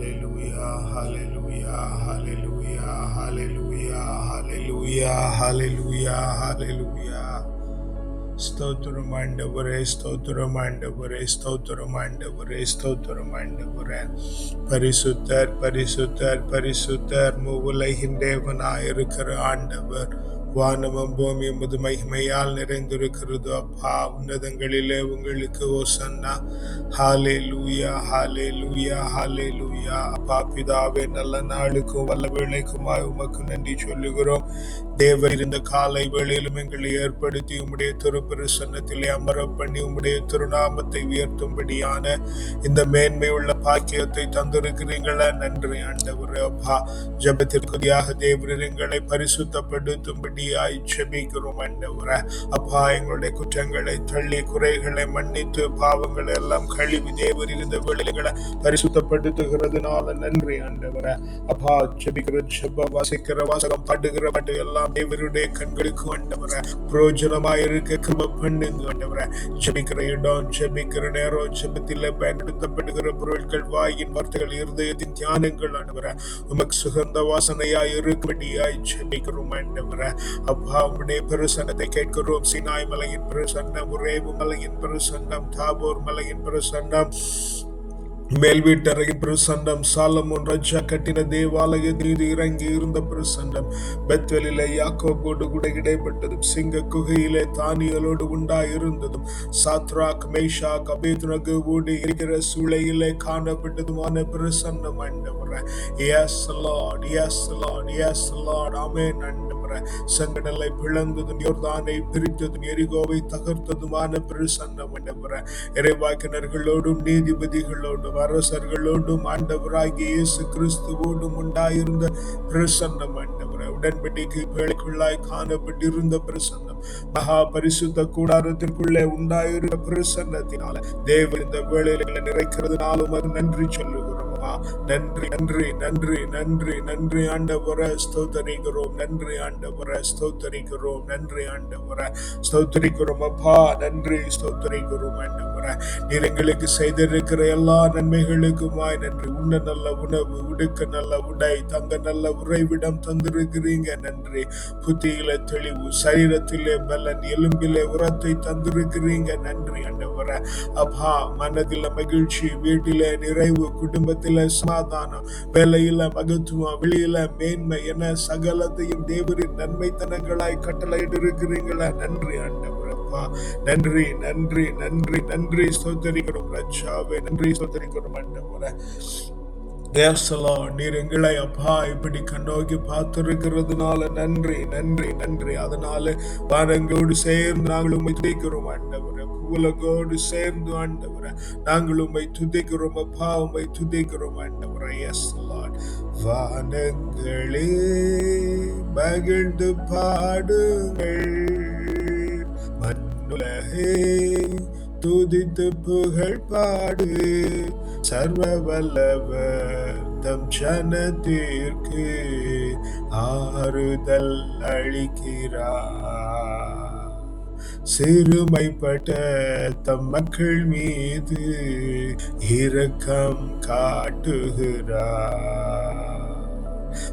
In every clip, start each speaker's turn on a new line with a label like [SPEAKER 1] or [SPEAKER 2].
[SPEAKER 1] Hallelujah, hallelujah, hallelujah, hallelujah, hallelujah, hallelujah, hallelujah. ஸ்தோத்திரம் ஆண்டவரே ஸ்தோத்திரம் ஆண்டவரே ஸ்தோத்திரம் ஆண்டவரே ஸ்தோத்திரம் ஆண்டவரே பரிசுத்தர் பரிசுத்தர் பரிசுத்தர் மூவுலகின் தேவனாயிருக்கிற ஆண்டவர் வானமும் பூமியும் முது மகிமையால் நிறைந்திருக்கிறது அப்பா. உன்னதங்களிலே உங்களுக்கு ஓசன்னா. ஹாலே லூயா ஹாலே லூயா ஹாலே லூ லூயா அப்பா பிதாவே நல்ல நாளுக்கும் வல்ல வேலைக்குமாய் உமக்கு நன்றி சொல்லுகிறோம். தேவர் இருந்த காலை வேளையிலும் எங்களை ஏற்படுத்தி உம்முடைய திருப்பிரசன்னத்திலே அமர பண்ணி உம்முடைய திருநாமத்தை உயர்த்தும்படியான இந்த மேன்மை உள்ள பாக்கியத்தை தந்திருக்கிறீங்களா? நன்றி ஆண்டவரே அப்பா. ஜபத்திற்குதியாக தேவரர் எங்களை பரிசுத்தப்படுத்தும்படியாய் ஜபிக்கிறோம் ஆண்டவரே. அப்பா எங்களுடைய குற்றங்களை தள்ளி குறைகளை மன்னித்து பாவங்களை எல்லாம் கழிவு தேவர் இருந்த வேளைகளை பரிசுத்தப்படுத்துகிறதுனால நன்றி ஆண்டவரே. அப்பா ஜெபிக்கிற ஜெப வாசிக்கிற வாசகம் பாடுகிற பாட்டு எல்லாம் தேவருடைய கண்களுக்கு ஆண்டவர. பிரயோஜனமா இருக்க கிருப பண்ணுங்க ஆண்டவர. ஜெபிக்கிற இடம் ஜெபிக்கிற நேரம் ஜெபத்தில் பயன்படுத்தப்படுகிற பொருட்கள் வாயின் வார்த்தைகள் இருதயத்தின் தியானங்கள் ஆண்டவர. உமக்கு சுகந்த வாசனையா இருக்கும்படியாய் ஜெபிக்கிறோம் ஆண்டவர. அப்பா உடைய பிரசன்னத்தை கேட்கிறோம். சினாய் மலையின் பிரசன்னம் உரேவு மலையின் பிரசன்னம் தாபோர் மலையின் பிரசன்னம். மேல்வீட்டரை பிரசண்டம். சாலமோன் ரஜா கட்டின தேவாலயத்தில் இது இறங்கி இருந்த பிரசண்டம். பெத்வெலிலே யாக்கோபோடு கூட இடைப்பட்டதும் சிங்க குகையிலே தானியலோடு உண்டாயிருந்ததும் சாத்ராக் மேஷா அபேத்னகு ஓடி இருக்கிற சூளையிலே காணப்பட்டதுமான பிரசன்னம் ஆண்டவரே yes Lord yes Lord yes Lord ஆமென் போற செங்கடலை பிளந்ததும் யோர்தானை பிரித்ததும் எரிகோவை தகர்த்ததுமான பிரசன்னம் ஆண்டவர இறைவாக்கினர்களோடும் நீதிபதிகளோடும் அரசர்களோடும் ஆண்டவராகிய இயேசு கிறிஸ்துவோடும் உண்டாயிருந்த பிரசன்னம் ஆண்டவர உடன்படிக்கை வேலைக்குள்ளாய் காணப்பட்டிருந்த பிரசன்னம். மகா பரிசுத்த கூடாரத்திற்குள்ளே உண்டாயிருந்த பிரசன்னத்தினால தேவ இந்த வேலைகளை நிறைக்கிறதுனாலும் அது நன்றி சொல்லுகிறோம் அப்பா. நன்றி நன்றி நன்றி நன்றி நன்றி ஆண்டவர ஸ்தோத்தரிக்கிறோம். நன்றி ஆண்டவர ஸ்தோத்தரிக்கிறோம். நன்றி ஆண்டவர ஸ்தோத்தரிக்கிறோம். அப்பா நன்றி ஸ்தோத்தரிக்கிறோம் ஆண்டவர. நீர் எங்களுக்கு செய்திருக்கிற எல்லா நன்மைகளுக்குமாய் நன்றி. உண்ண நல்ல உணவு உடுக்க நல்ல உடை தங்க நல்ல உறைவிடம் தந்திருக்கிறீங்க நன்றி. புத்தியில தெளிவு சரீரத்திலே பலன் எலும்பிலே உரத்தை தந்திருக்கிறீங்க நன்றி அண்டவர அப்பா மனதில மகிழ்ச்சி வீட்டிலே நிறைவு குடும்பத்தில சமாதானம் வேலையில மகத்துவம் வெளியில மேன்மை என சகலத்தையும் தேவரின் நன்மைத்தனங்களாய் கட்டளையிட்டு இருக்கிறீங்களா நன்றி ஆண்டவர். அப்பா. நன்றி நன்றி நன்றி நன்றி. ஸ்தோத்தரிக்கிறோம் ரட்சாவே நன்றி. ஸ்தோத்தரிக்கிறோம் ஆண்டவரே. Yes, நீர் எங்களை அப்பா இப்படி கண்ணோக்கி பார்த்திருக்கிறதுனால நன்றி நன்றி நன்றி. அதனால வாரங்களோடு சேர்ந்து நாங்கள் உண்மை துதிக்கிறோம் ஆண்டவரே. உலகோடு சேர்ந்து ஆண்டவர. நாங்கள் உண்மை துதிக்கிறோம் அப்பா உண்மை துதிக்கிறோம் ஆண்டவரே. எஸ் லார்ட் வானங்களே மகிழ்ந்து பாடுங்கள். மண்ணுலகே துதித்து புகழ் பாடு. சர்வ வல்லவர் தம் ஜனத்திற்கு ஆறுதல் அளிக்கிறார். சிறுமைப்பட்ட தம் மக்கள் மீது இரக்கம் காட்டுகிறார்.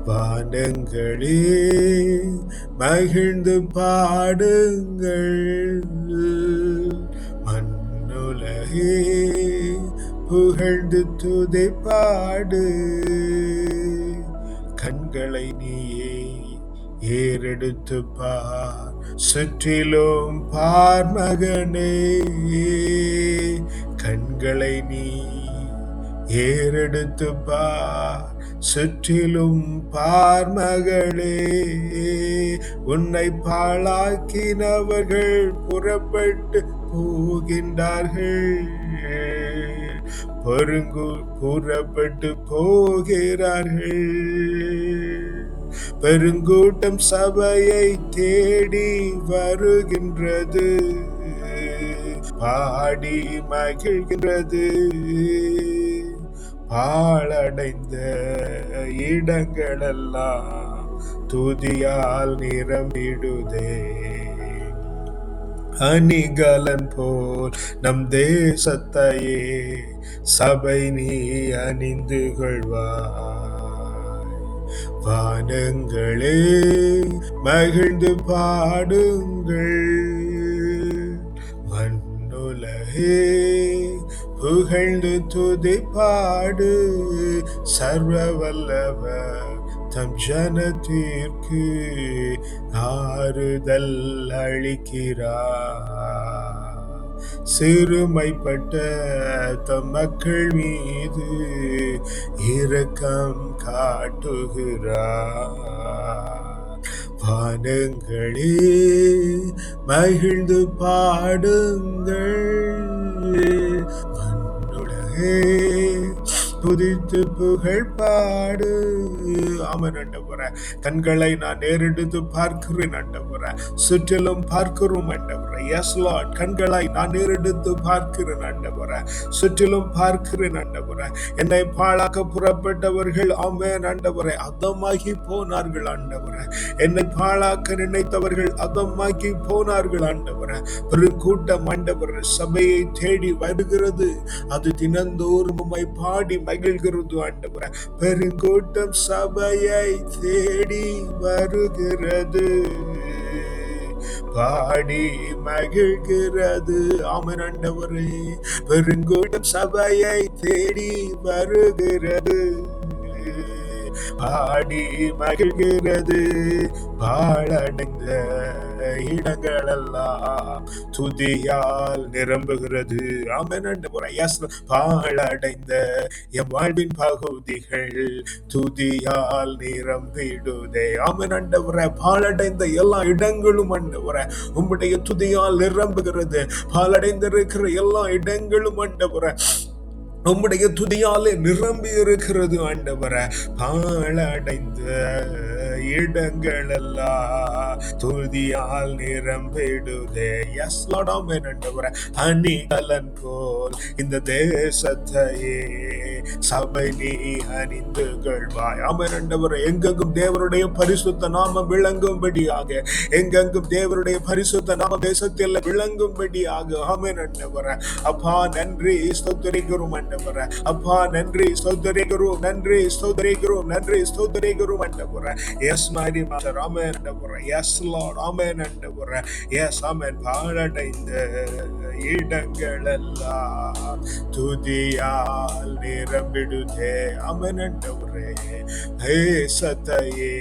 [SPEAKER 1] வானங்களே மகிழ்ந்து பாடுங்கள். மண்ணுலகே புகழ்ந்து துதை பாடு. கண்களை நீயே ஏறெடுத்து பார். சுற்றிலும் பார் மகனே கண்களை நீ ஏறெடுத்து பார். சுற்றிலும் பார்மகளே உன்னை பாழாக்கினவர்கள் புறப்பட்டு போகின்றார்கள். பொருங்கு புறப்பட்டு போகிறார்கள். பெருங்கூட்டம் சபையை தேடி வருகின்றது. பாடி மகிழ்கின்றது. பாழடைந்த இடங்களெல்லாம் துதியால் நிரம்பிடுதே. அணிகலன் போல் நம் தேசத்தையே சபை நீ அணிந்து கொள்வாய். வானங்களே மகிழ்ந்து பாடுங்கள். மண்ணுலகே புகழ்ந்து துதி பாடு சர்வ வல்லவர் தம் ஜனத்திற்கு ஆறுதல் அளிக்கிறார். சிறுமைப்பட்ட தம் மக்கள் மீது இரக்கம் காட்டுகிறார். வானங்களே மகிழ்ந்து பாடுங்கள். துதித்து புகழ் பாடு. ஆமன் ஆண்டவர கண்களை நான் நேரெடுத்து பார்க்கிறேன் ஆண்டவர. சுற்றிலும் பார்க்கிறோம் ஆண்டவர. எஸ் லார்ட் கண்களை நான் நேரெடுத்து பார்க்கிறேன் ஆண்டவர. சுற்றிலும் பார்க்கிறேன் ஆண்டவர. என்னை பாழாக்க புறப்பட்டவர்கள் ஆமேன் ஆண்டவரை. அதமாகி போனார்கள் ஆண்டவர. என்னை பாழாக்க நினைத்தவர்கள் அதமாகி போனார்கள் ஆண்டவர. பெருங்கூட்டம் ஆண்டவர் சபையை தேடி வருகிறது. அது தினந்தோறும் பாடி மகிழ்கிறது ஆண்டவர. பெருங்கூட்டம் சபையை தேடி வருகிறது. பாடி மகிழ்கிறது. ஆமரண்டவரே பெருங்கூடம் சபையை தேடி வருகிறது. பாடி மகிழ்கிறது. பாழடைந்த இடங்களெல்லாம் துதியால் நிரம்புகிறது. ஆமென் ஆண்டவரே. Yes, பாழடைந்த என் வாழ்வின் பகுதிகள் துதியால் நிரம்பிடுதே. ஆமென் பாழடைந்த எல்லா இடங்களும் அண்டவர உம்முடைய துதியால் நிரம்புகிறது. பாலடைந்திருக்கிற எல்லா இடங்களும் ஆண்டவரே உம்முடைய துதியாலே நிரம்பி இருக்கிறது ஆண்டவரை. பாழடைந்த இடங்களெல்லாம் துதியால் நிரம்பிடுதே. எஸ் லாடாமே ஆண்டவரை. அணிகலன் போல் இந்த தேசத்தையே. சபை நீ அணிந்து கொள்வாய் அமரண்டவர் எங்கெங்கும் தேவருடைய பரிசுத்த நாமம் விளங்கும்படியாக. எங்கெங்கும் தேவருடைய பரிசுத்த நாம தேசத்தில் விளங்கும்படியாக. ஆமென் அப்பா நன்றி. ஸ்தோத்தரிக்கிறோம் ஆண்டவரே அப்பா நன்றி. ஸ்தோத்தரிக்கிறோம் நன்றி. ஸ்தோத்தரிக்கிறோம் நன்றி. ஸ்தோத்தரிக்கிறோம் ஆண்டவரே எஸ் மாரி மாதர் ஆமென் ஆண்டவரே எஸ் லார்ட் ஆமென் ஆண்டவரே எஸ் ஆமென் பாலடைந்த இடங்கள் எல்லாம் துதியால் நிற நிரம்பிடுதே ஆமென் ஆண்டவரே தேசத்தையே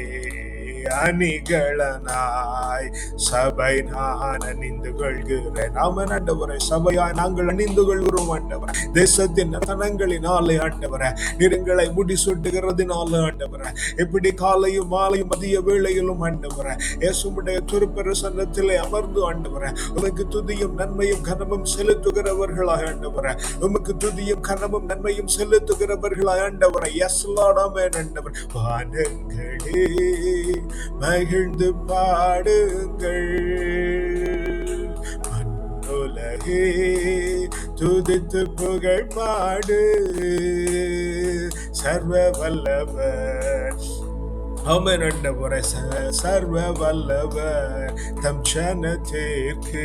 [SPEAKER 1] அணிகளனாய் சபை நான் அணிந்து கொள்கிறேன். ஆமன் ஆண்டவரை சபையாய் நாங்கள் அணிந்து கொள்கிறோம் ஆண்டவரை. தேசத்தின் தனங்களினாலே ஆண்டவர நிறங்களை முடி சுட்டுகிறதுனால ஆண்டவரை. எப்படி காலையும் மாலையும் மதிய வேளையிலும் ஆண்டவரை இயேசுடைய திருப்பரசன்னத்திலே அமர்ந்து ஆண்டவர உமக்கு துதியும் நன்மையும் கனமும் செலுத்துகிறவர்களாக ஆண்டவர. உமக்கு துதியும் கனமும் நன்மையும் செலுத்துகிறவர்களாக ஆண்டவரை. எஸ் லாடாமே ஆண்டவர். வானங்களே மகிழ்ந்து பாடுங்கள். மண்ணுலகே துதித்து புகழ் பாடு. சர்வ வல்லவர் அமன் ஆண்டவரை சர்வ வல்லவர் தம் சனத்திற்கு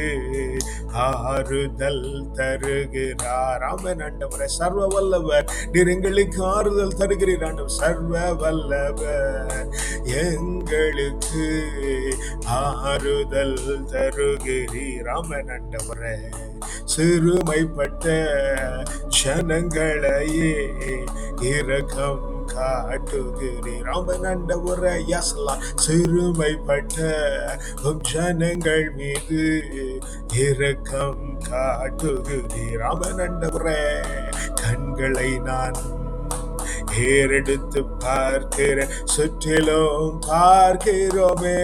[SPEAKER 1] ஆறுதல் தருகிறார். அமன் ஆண்டவரை சர்வ வல்லவர் நீர் எங்களுக்கு ஆறுதல் தருகிறீர். ஆண்டவர் சர்வ வல்லவர் எங்களுக்கு ஆறுதல் தருகிறீர். அமன் ஆண்டவரே சிறுமைப்பட்ட சனங்களையே இரக்கம் காட்டுகிறீர் அவன் ஆண்டவரை யசலா சிறுமைப்பட்ட ஜனங்கள் மீது இரக்கம் காட்டுகிறீர் அவன் உரை. கண்களை நான் ஏறெடுத்து பார்க்கிற சுற்றிலும் பார்க்கிறோமே.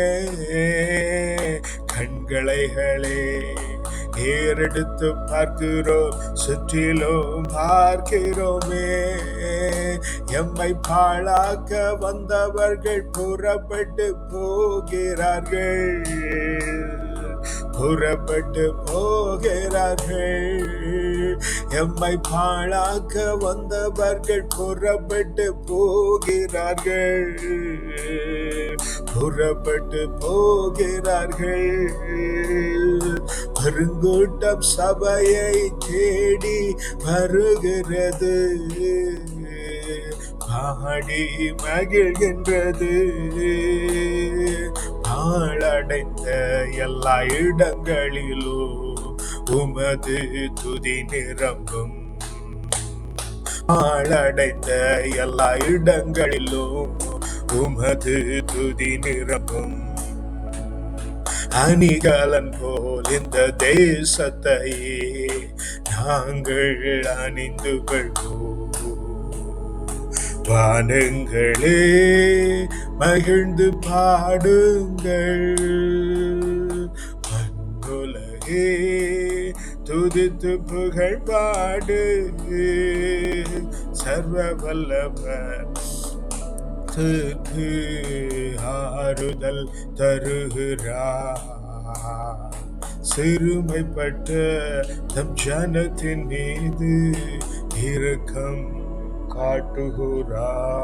[SPEAKER 1] கண்களைகளே ஏறெடுத்து பார்க்கிறோம் சுற்றிலும் பார்க்கிறோமே. எம்மை பாழாக்க வந்தவர்கள் புறப்பட்டு போகிறார்கள். புறப்பட்டு போகிறார்கள். எம்மை பாழாக்க வந்தவர்கள் புறப்பட்டு போகிறார்கள். புறப்பட்டு போகிறார்கள். பெருங்கூட்டம் சபையை தேடி வருகிறது. பாடி மகிழ்கின்றது. பாழடைந்த எல்லா இடங்களிலும் உமது துதி நிரம்பும். ஆளடைந்த எல்லா இடங்களிலும் உமது துதி நிரம்பும். அணிகலன் போல் இந்த தேசத்தை நாங்கள் அணிந்து கொள்வோம். வானங்களே மகிழ்ந்து பாடுங்கள். மண்ணுலகே துதித்து புகழ் பாடு சர்வ வல்லவர் ஆறுதல் தருகிறார் சிறுமைப்பட்ட தம் ஜனத்தின் மீது இரக்கம் காட்டுகிறார்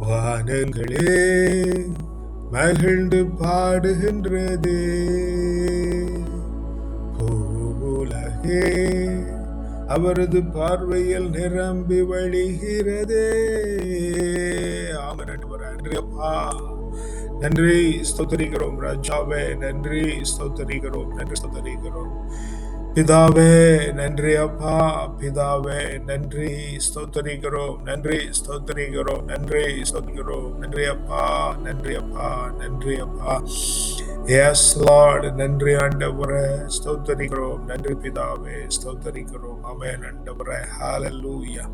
[SPEAKER 1] வானங்களே மகிழ்ந்து பாடுகின்றதே. அவரது பார்வையில் நிரம்பி வழிகிறதே. ஆமன். நன்றி அப்பா. நன்றி ஸ்தோத்தரிக்கிறோம் ராஜாவே. நன்றி ஸ்தோத்தரிக்கிறோம் நன்றி ஸ்தோத்தரிக்கிறோம். பிதாவே நன்றி அப்பா பிதாவே நன்றி ஸ்தோத்தரிக்கிறோம் நன்றி ஸ்தோத்தரிக்கிறோம் நன்றி ஸ்தோத்தரிக்கிறோம் நன்றி அப்பா நன்றி அப்பா நன்றி அப்பா எஸ் லார்ட் நன்றி ஆண்டவரே ஸ்தோத்தரிக்கிறோம் நன்றி பிதாவே ஸ்தோத்தரிக்கிறோம் அமேன் ஆண்டவரே ஹalleluya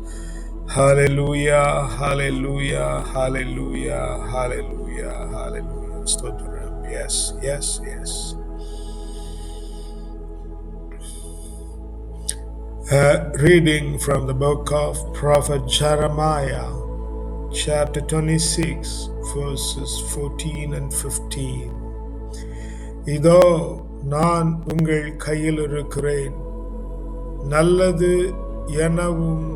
[SPEAKER 1] ஹalleluya ஹalleluya ஹalleluya ஹalleluya ஹalleluya ஸ்தோத்திரம் yes yes yes A reading from the book of Prophet Jeremiah, chapter 26, verses 14 and 15. இதோ நான் உங்கள் கையில் இருக்கிறேன். நல்லது எனவும்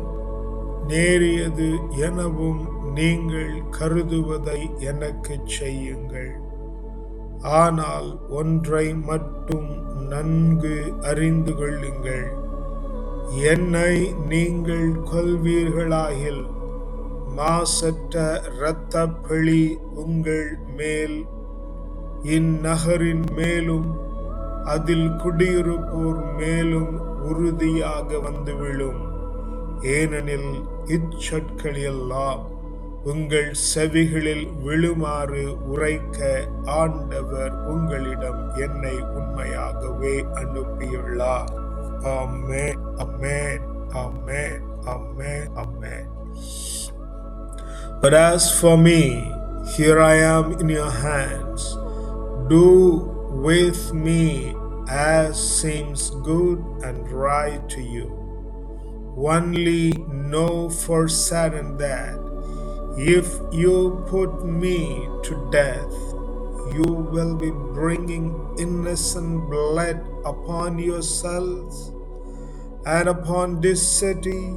[SPEAKER 1] நேரியது எனவும் நீங்கள் கருதுவதை எனக்கு செய்யுங்கள். ஆனால் ஒன்றை மட்டும் நன்கு அறிந்து கொள்ளுங்கள். என்னை நீங்கள் கொள்வீர்களாகில் மாசற்ற இரத்த பிழி உங்கள் மேல் இந்நகரின் மேலும் அதில் குடியிருப்போர் மேலும் உறுதியாக வந்து விழும் ஏனெனில் இச்சொற்கள் எல்லாம் உங்கள் செவிகளில் விழுமாறு உரைக்க ஆண்டவர் உங்களிடம் என்னை உண்மையாகவே அனுப்பியுள்ளார். Amen, Amen, Amen, Amen, Amen. But as for me, here I am in your hands. Do with me as seems good and right to you. Only know for certain that if you put me to death, you will be bringing innocent blood upon yourselves and upon this city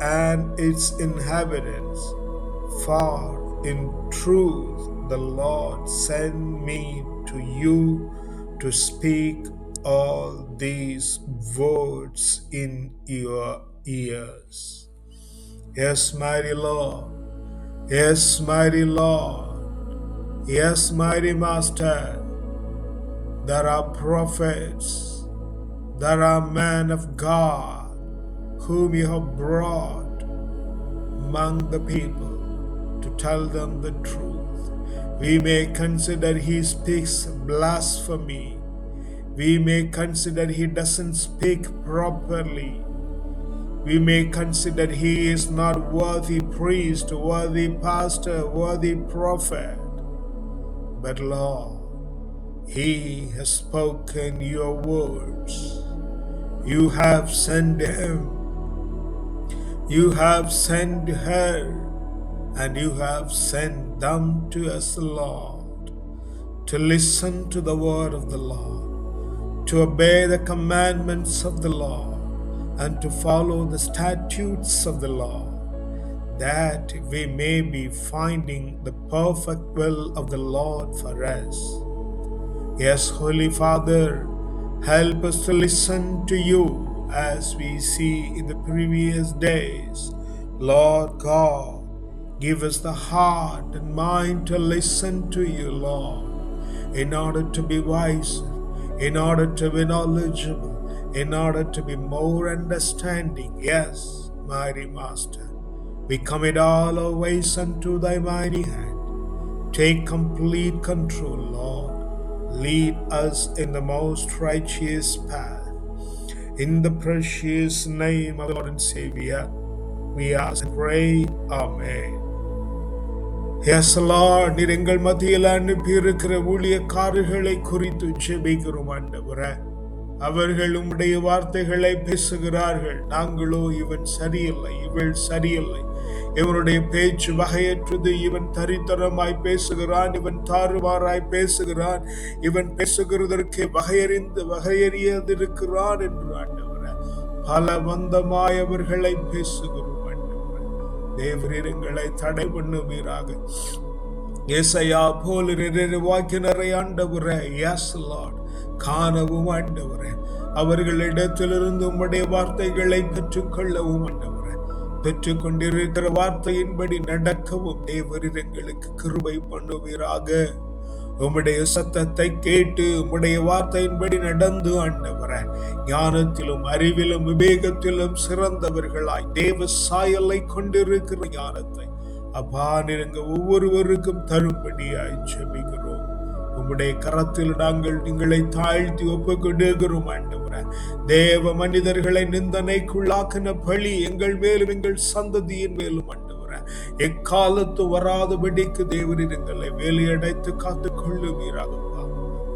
[SPEAKER 1] and its inhabitants. For in truth the Lord sent me to you to speak all these words in your ears. Yes, mighty Lord. Yes, mighty Lord. Yes, mighty Master, there are prophets, there are men of God whom you have brought among the people to tell them the truth. We may consider he speaks blasphemy. We may consider he doesn't speak properly. We may consider he is not worthy priest, worthy pastor, worthy prophet. But Lord, he has spoken your words. You have sent him. You have sent her. And you have sent them to us, Lord, to listen to the word of the Lord, to obey the commandments of the Lord, and to follow the statutes of the Lord that we may be finding the perfect will of the Lord for us. Yes, Holy Father, help us to listen to you as we see in the previous days. Lord God, give us the heart and mind to listen to you, Lord, in order to be wiser, in order to be knowledgeable, in order to be more understanding. Yes, mighty Master, we commit all our ways unto thy mighty hand. Take complete control, Lord. Lead us in the most righteous path. In the precious name of the Lord and Savior, we ask and pray. Amen. Yes Lord, நீர் எங்கள் மத்தியில் அனுப்பியிருக்கிற ஊழியக்காரர்களை குறித்து ஜெபிக்கிறோம் ஆண்டவரை அவர்கள் உம்முடைய வார்த்தைகளை பேசுகிறார்கள். நாங்களோ இவன் சரியில்லை இவள் சரியில்லை. இவனுடைய பேச்சு வகையற்றது. இவன் தரித்தரமாய் பேசுகிறான் இவன் தாறுமாறாய் பேசுகிறான். இவன் பேசுகிறதற்கு வகையறிந்து வகையறியதிருக்கிறான் என்று ஆண்டவரே பல மந்தமாய் அவர்களை பேசுகிறோம் ஆண்டவரே. தேவரீரங்களை தடை பண்ணுவீராக. ஏசையா போல் வாக்கினரை ஆண்டவர யாஸ் லார்ட் காணவும் ஆண்டவரே. அவர்களிடத்திலிருந்து உம்முடைய வார்த்தைகளை பெற்றுக்கொள்ளவும் ஆண்டவரே. பெற்றுக்கொண்டிருக்கிற வார்த்தையின்படி நடக்கவும் தேவரீர் எங்களுக்கு கிருபை பண்ணுவீராக. உம்முடைய சத்தத்தை கேட்டு உம்முடைய வார்த்தையின்படி நடந்து ஆண்டவர. ஞானத்திலும் அறிவிலும் விவேகத்திலும் சிறந்தவர்களாய் தேவ சாயலை கொண்டிருக்கிற ஞானத்தை அப்பா நீங்க ஒவ்வொருவருக்கும் தரும்படியாய் செபிக்கிறோம் உம்முடைய கரத்தில் நாங்கள் நீங்களை தாழ்த்தி ஒப்புக்கொண்டிருக்கிறோம் ஆண்டவர. தேவ மனிதர்களை நிந்தனைக்குள்ளாக்கின பழி எங்கள் மேலும் எங்கள் சந்ததியின் மேலும் ஆண்டவர. எக்காலத்து வராதபடிக்கு தேவரின் எங்களை வேலையடைத்து காத்து கொள்ளுவீராக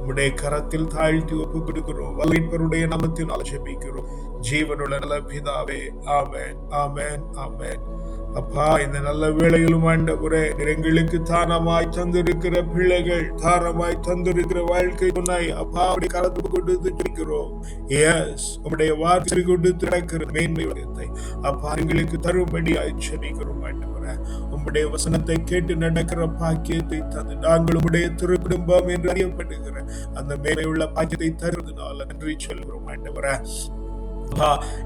[SPEAKER 1] உம்முடைய கரத்தில் தாழ்த்தி ஒப்பு கொடுக்கிறோம் வல்லிப்பருடைய நாமத்தினால் ஜெபிக்கிறோம். ஜீவனுள்ள நல்ல பிதாவே ஆமேன் ஆமேன் ஆமேன். அப்பா இந்த நல்ல வேளையிலும் ஆண்டவரே நீர் எங்களுக்கு தானமாய் தந்திருக்கிற பிள்ளைகள் தானமாய் தந்திருக்கிற வாழ்க்கை துணை அப்பா அப்படி கலந்து கொண்டு இருக்கிறோம் எஸ் உம்முடைய வார்த்தை கொண்டு திறக்கிற மேன்மை உடையத்தை அப்பா எங்களுக்கு தரும்படியாய் ஜெபிக்கிறோம் ஆண்டவரே. உம்முடைய வசனத்தை கேட்டு நடக்கிற பாக்கியத்தை தந்து நாங்கள் உம்முடைய திருக்குடும்பம் என்று அறியப்படுகிற அந்த மேலே உள்ள பாக்கியத்தை தருவதனால நன்றி சொல்கிறோம் ஆண்டவரே.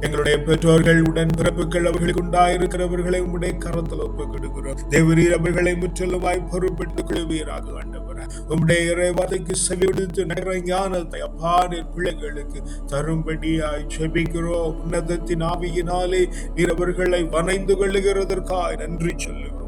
[SPEAKER 1] எங்களுடைய பெற்றோர்கள் உடன் பிறப்புகள் அவர்களுக்கு உண்டாயிருக்கிறவர்களை உம்முடைய கரத்தில் ஒப்பு தேவரீர் அவர்களை முற்றிலுமாய் பொறுப்பெடுத்துக் கொள்வீராக ஆண்டவரே. உம்முடைய இறைவாதைக்கு செவிடுத்து நிறைய ஞானத்தை அப்பா நீர் பிள்ளைகளுக்கு தரும்படியாய் செபிக்கிறோம் உன்னதத்தின் ஆவியினாலே நீர் அவர்களை வனைந்து கொள்ளுகிறதற்காய் நன்றி சொல்லுகிறோம்.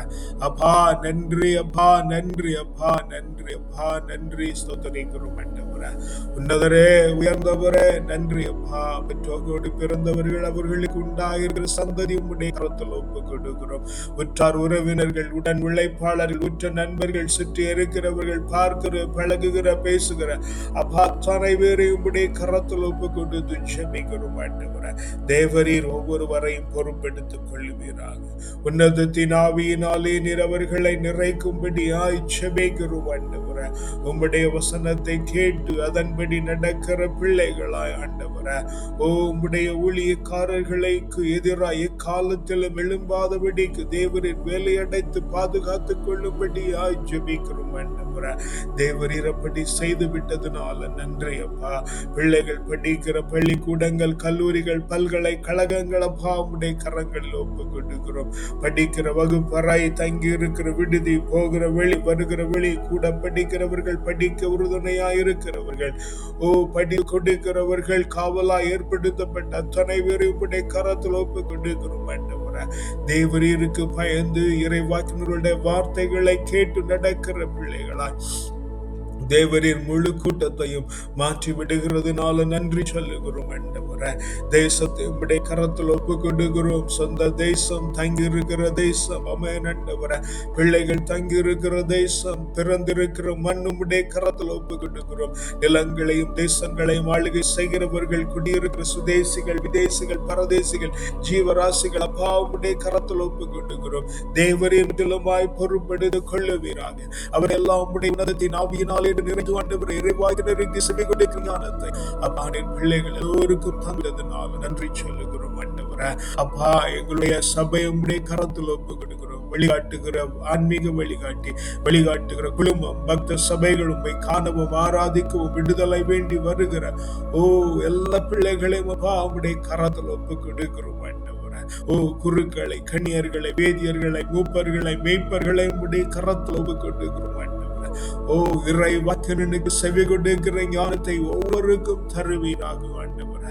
[SPEAKER 1] ஆண்டவரே அப்பா நன்றி அப்பா நன்றி அப்பா நன்றி அப்பா நன்றி ஸ்தோத்தரிக்கிறோம் ஆண்டவரே உன்னதரே உயர்ந்தவரே நன்றி அப்பா. பெற்றோர்களோடு பிறந்தவர்கள் அவர்களுக்கு உண்டாயிருக்கிற சந்ததி உடைய கருத்தில் ஒப்பு கொடுக்கிறோம் உற்றார் உறவினர்கள் உடன் உழைப்பாளர்கள் உற்ற நண்பர்கள் சுற்றி இருக்கிறவர்கள் பார்க்கிற பழகுகிற பேசுகிற அப்பா அத்தனை பேரை உம்முடைய கரத்தில் ஒப்பு கொண்டு ஜெபிக்கிறோம் ஆண்டவரே. தேவரீர் ஒவ்வொருவரையும் பொறுப்பெடுத்துக் கொள்ளுவீராக. உன்னதத்தின் ஆவியினாலே நீர் அவர்களை நிறைக்கும்படியாய் ஜெபிக்கிறோம் ஆண்டவர. உம்முடைய வசனத்தை கேட்டு அதன்படி நடக்கிற பிள்ளைகளாய் ஆண்டவரே. ஓ உம்முடைய ஊழியக்காரர்களுக்கு எதிராக எக்காலத்திலும் எழும்பாதபடிக்கு தேவரின் வேலையடைத்து பாதுகாத்துக் கொள்ளும்படியாய் ஜெபிக்கிறோம் ஆண்டவரே. தேவர் இறப்படி செய்து விட்டதுனால நன்றி அப்பா. பிள்ளைகள் படிக்கிற பள்ளிக்கூடங்கள் கல்லூரிகள் பல்கலைக்கழகங்கள் அப்பா உடைய கரங்களில் ஒப்பு கொடுக்கிறோம் படிக்கிற வகுப்பறை தங்கி இருக்கிற விடுதி போகிற வெளி வருகிற வெளி கூட படிக்கிறவர்கள் படிக்க உறுதுணையா இருக்கிறவர்கள். ஓ படி கொடுக்கிறவர்கள் காவலா ஏற்படுத்தப்பட்ட அத்தனை பேரும் உடைய கரத்தில் ஒப்பு கொடுக்கிறோம் ஆண்டவரே. தேவரீருக்கு பயந்து இறைவாக்கினருடைய வார்த்தைகளை கேட்டு நடக்கிற பிள்ளைகளாய் தேவரின் முழு கூட்டத்தையும் மாற்றி விடுகிறதுனால நன்றி சொல்லுகிறோம் ஆண்டவரே. தேசத்தை உடைய கரத்தில் ஒப்பு கொடுக்கிறோம் சொந்த தேசம் தங்கி இருக்கிற தேசம் அமேன் ஆண்டவரே. பிள்ளைகள் தங்கி இருக்கிற தேசம் பிறந்திருக்கிற மண் உடைய கரத்தில் ஒப்பு கொடுக்கிறோம் நிலங்களையும் தேசங்களையும் ஆளுகை செய்கிறவர்கள் குடியிருக்கிற சுதேசிகள் விதேசிகள் பரதேசிகள் ஜீவராசிகள் அப்பா உடைய கரத்தில் ஒப்பு கொடுக்கிறோம் தேவரின் திலமாய் பொறுப்பெடுத்து கொள்ளுவீராக அவரெல்லாம் உடைய உன்னதத்தின் ஆவியினாலே என்று நிறைந்து ஆண்டவர் இறைவாக நிறைந்து செவி கொண்டிருக்கிற ஞானத்தை. அப்பா என் பிள்ளைகள் எல்லோருக்கும் தந்ததுனால நன்றி சொல்லுகிறோம் ஆண்டவரே. அப்பா எங்களுடைய சபை உடைய கரத்தில் ஒப்பு கொடுக்கிறோம். வழிகாட்டுகிற ஆன்மீக வழிகாட்டி வழிகாட்டுகிற குழுமம் பக்த சபைகள் உம்மை காணவும் ஆராதிக்கவும் விடுதலை வேண்டி வருகிற ஓ எல்லா பிள்ளைகளையும் அப்பா உம்முடைய கரத்தில் ஒப்பு கொடுக்கிறோம் ஓ குருக்களை கன்னியர்களை வேதியர்களை மூப்பர்களை மேய்ப்பர்களை உடைய கரத்தில் ஒப்பு கொடுக்கிறோம் ஓ இறை வாக்கினனுக்கு செவி கொடுக்கிற ஞானத்தை ஒவ்வொருக்கும் தருவீராக ஆண்டவர.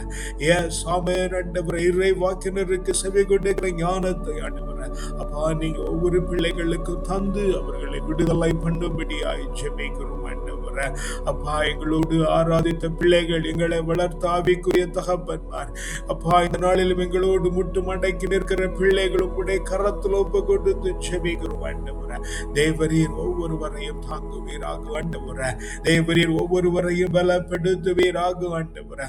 [SPEAKER 1] ஏ ஆமென் ஆண்டவர இறை வாக்கினருக்கு செவி கொடுக்கிற ஞானத்தை ஆண்டவர. அப்பா நீங்க ஒவ்வொரு பிள்ளைகளுக்கும் தந்து அவர்களை விடுதலை பண்ணும்படியாய் ஜெபிக்கிறோம் ஆண்டவர். அப்பா எங்களோடு ஆராதித்த பிள்ளைகள் எங்களை வளர்த்த ஆவிக்குரிய தகப்பன்மார் அப்பா இந்த நாளிலும் எங்களோடு முட்டு மடக்கி நிற்கிற பிள்ளைகளும் உடைய கரத்தில் ஒப்பு கொடுத்து செபிக்கிறோம் ஆண்டவரே. தேவரீர் ஒவ்வொருவரையும் தாங்குவீராக ஆண்டவரே. தேவரீர் ஒவ்வொருவரையும் பலப்படுத்துவீராக ஆண்டவரே.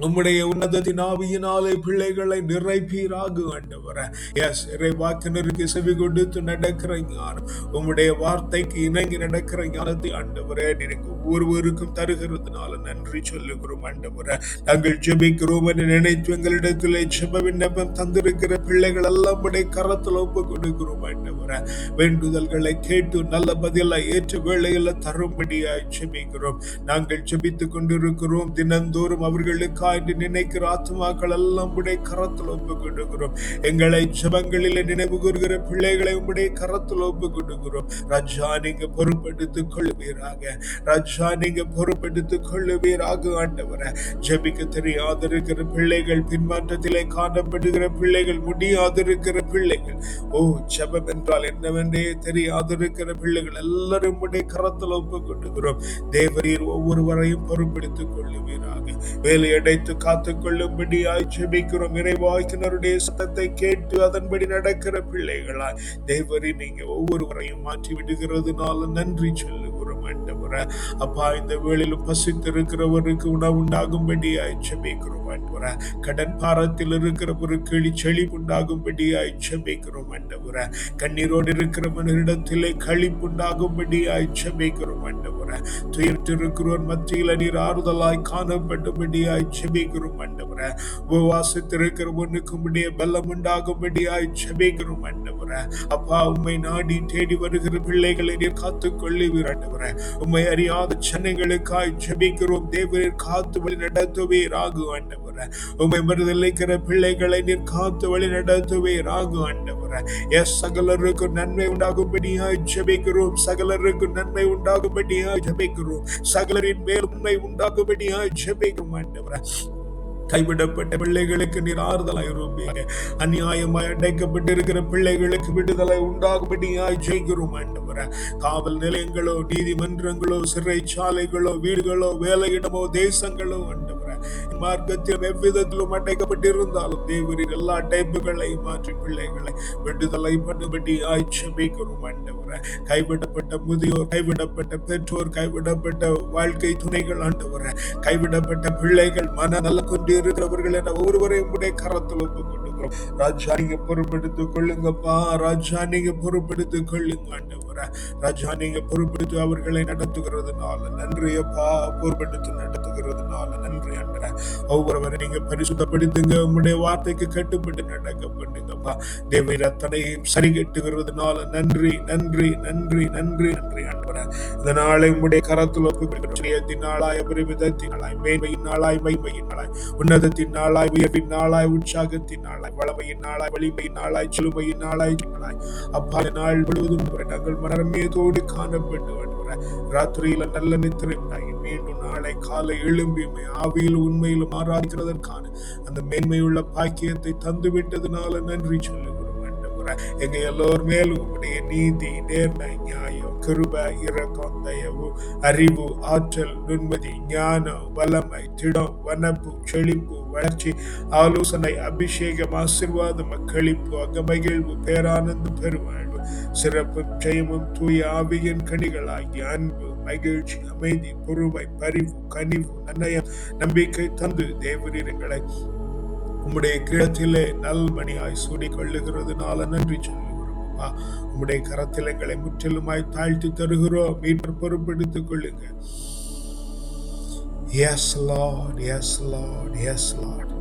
[SPEAKER 1] உம்முடைய உன்னதத்தின் ஆவியினாலே பிள்ளைகளை நிறைப்பீராக ஆண்டவர எஸ் இறைவாக்கினருக்கு செவி கொடுத்து நடக்கிற ஞானம். உம்முடைய வார்த்தைக்கு இணங்கி நடக்கிற ஞானத்தை ஆண்டவர எனக்கு ஒவ்வொருவருக்கும் தருகிறதுனால நன்றி சொல்லுகிறோம் ஆண்டவர. நாங்கள் ஜெபிக்கிறோம் என்று நினைத்து எங்களிடத்தில் ஜெப விண்ணப்பம் தந்திருக்கிற பிள்ளைகள் எல்லாம் உடைய கரத்தில் ஒப்பு கொடுக்கிறோம் ஆண்டவர. வேண்டுதல்களை கேட்டு நல்ல பதிலை ஏற்ற வேலையில தரும்படியாய் ஜெபிக்கிறோம். நாங்கள் ஜெபித்துக் கொண்டிருக்கிறோம். தினந்தோறும் அவர்களுக்கு என்று நினைக்கிற ஆத்மாக்கள் எல்லாம் உடைய கரத்தில் ஒப்பு கொடுக்கிறோம் எங்களை ஜபங்களில் நினைவு கூறுகிற பிள்ளைகளை உடைய கரத்தில் ஒப்பு கொடுக்கிறோம் ராஜா நீங்க பொறுப்பெடுத்துக் கொள்ளுவீராக. ராஜா நீங்க பொறுப்பெடுத்துக் கொள்ளுவீராக ஆண்டவர. ஜபிக்க தெரியாதிருக்கிற பிள்ளைகள் பின்மாற்றத்திலே காணப்படுகிற பிள்ளைகள் முடியாதிருக்கிற பிள்ளைகள். ஓ ஜபம் என்றால் என்னவென்றே தெரியாதிருக்கிற பிள்ளைகள் எல்லாரும் உடைய கரத்தில் ஒப்பு கொடுக்கிறோம் தேவரீர் ஒவ்வொருவரையும் பொறுப்பெடுத்துக் கொள்ளுவீராக. வேலையடை வைத்து காத்துக் கொள்ளும்படியாய் ஜெபிக்கிறோம் இறைவாக்கினருடைய சத்தத்தை கேட்டு அதன்படி நடக்கிற பிள்ளைகளாய் தேவரி நீங்க ஒவ்வொருவரையும் மாற்றி விடுகிறதுனால நன்றி சொல்லுகிறோம் ஆண்டவரே. அப்பா இந்த வேளையிலும் பசித்திருக்கிறவருக்கு உணவு உண்டாகும்படியாய் ஜெபிக்கிறோம். ஆண்டவரே கடன் பாரத்தில் இருக்கிற கிளி செழிப்பு உண்டாகும்படியாய் ஜெபிக்கிறோம் ஆண்டவரே. கண்ணீரோடு இருக்கிறவனிடத்திலே களிப்புண்டாகும்படியாய் செபிக்கிறோம் ஆண்டவர. துயர்த்திருக்கிறோர் மத்தியில் நீர் ஆறுதலாய் காணப்பட்டபடியாய் செபிக்கிறோம் ஆண்டவர. உபவாசத்திருக்கிற ஒன்றுக்கும்படிய பலம் உண்டாகும்படியாய் செபிக்கிறோம் ஆண்டவர. அப்பா உம்மை நாடி தேடி வருகிற பிள்ளைகளை நீர் காத்துக் கொள்ளுவீர் ஆண்டவரே. உம்மை அறியாத சென்னைகளுக்காய் செபிக்கிறோம். தேவரீர் காத்து வழி நடத்துவீராகு ஆண்டவர். உமை விடுதலைக்கிற பிள்ளைகளை நீர் காத்து வழி நடத்துவீராகு ஆண்டவரே. எஸ் சகலருக்கும் நன்மை உண்டாகும்படியாய் ஜபிக்கிறோம். சகலருக்கும் நன்மை உண்டாகும்படியாய் ஜபிக்கிறோம். சகலரின் மேல் உண்மை உண்டாகும்படியாய் ஜெபிக்கிறோம் ஆண்டவரே. கைவிடப்பட்ட பிள்ளைகளுக்கு நீர் ஆறுதலாய் இருப்பீங்க அநியாயமாய் அடைக்கப்பட்டிருக்கிற பிள்ளைகளுக்கு விடுதலை உண்டாகும்படியாய் ஜெயிக்கிறோம் ஆண்டவர. காவல் நிலையங்களோ நீதிமன்றங்களோ சிறைச்சாலைகளோ வீடுகளோ வேலையிடமோ தேசங்களோ ஆண்டவர். மார்க்கத்தில் எவ்விதத்திலும் அடைக்கப்பட்டிருந்தாலும் தேவரின் எல்லா டைப்புகளை மாற்றி பிள்ளைகளை விடுதலை பண்ணுபடி ஆய்ச்சபிக்கிறோம் ஆண்டவர. கைவிடப்பட்ட முதியோர் கைவிடப்பட்ட பெற்றோர் கைவிடப்பட்ட வாழ்க்கை துணைகள் ஆண்டவர. கைவிடப்பட்ட பிள்ளைகள் மன நல்ல கொண்டு இருக்கிறவர்கள் என ஒருவரையும் உடைய கரத்தில் ஒப்புக்கொண்டு ராஜா நீங்க பொறுப்படுத்திக் கொள்ளுங்கப்பா. ராஜா நீங்க பொறுப்படுத்திக் கொள்ளுங்க ஆண்டவர். ராஜா நீங்க பொறுப்பெடுத்து அவர்களை நடத்துகிறதுனால நன்றி அப்பா. பொறுப்பெடுத்து நடத்துகிறதுனால நன்றி ஆண்டர ஒவ்வொருவரை நீங்க பரிசுத்தப்படுத்துங்க. உங்களுடைய வார்த்தைக்கு கட்டுப்பட்டு நடக்க பண்ணுங்கப்பா தேவை ரத்தனையும் சரி கட்டுகிறதுனால நன்றி நன்றி நன்றி நன்றி நன்றி அன்பர இந்த நாளை உங்களுடைய கரத்தில் ஒப்பு நாளாய் அபரிமிதத்தின் நாளாய் மேன்மையின் நாளாய் மைமையின் நாளாய் உன்னதத்தின் நாளாய் உயர்வின் நாளாய் உற்சாகத்தின் நாளாய் வளமையின் நாளாய் வலிமையின் நாளாய் சிலுமையின் நாளாய் அப்பா நாள் முழுவதும் நாங்கள் மரமேதோடு காணப்பட்டு வருகிற ராத்திரியில நல்ல நித்திரை உண்டாகி மீண்டும் நாளை காலை எழும்பியுமே ஆவியில் உண்மையிலும் ஆராதிக்கிறதற்கான அந்த மேன்மையுள்ள பாக்கியத்தை தந்துவிட்டதுனால நன்றி சொல்லுகிறோம் எங்க எல்லோர் மேலும் உடைய நீதி நேர்மை நியாயம் கிருப இரக்கம் தயவு அறிவு ஆற்றல் நுண்மதி ஞானம் வல்லமை திடம் வனப்பு செழிப்பு வளர்ச்சி ஆலோசனை அபிஷேகம் ஆசிர்வாதம் அக்களிப்பு அகமகிழ்வு பேரானந்த பெருமாள். சிறப்பு ஜெயமும் தூய ஆவியின் கனிகளாகிய அன்பு மகிழ்ச்சி அமைதி பொறுமை பரிவு கனிவு நன்னயம் நம்பிக்கை தந்து தேவரீரங்களை உம்முடைய கிழத்திலே நல்மணியாய் சூடி கொள்ளுகிறதுனால நன்றி சொல்லுகிறோம் உம்முடைய கரத்தில் எங்களை முற்றிலுமாய் தாழ்த்தி தருகிறோம். மீட்டர் பொறுப்பெடுத்துக் கொள்ளுங்க. Yes Lord yes Lord yes Lord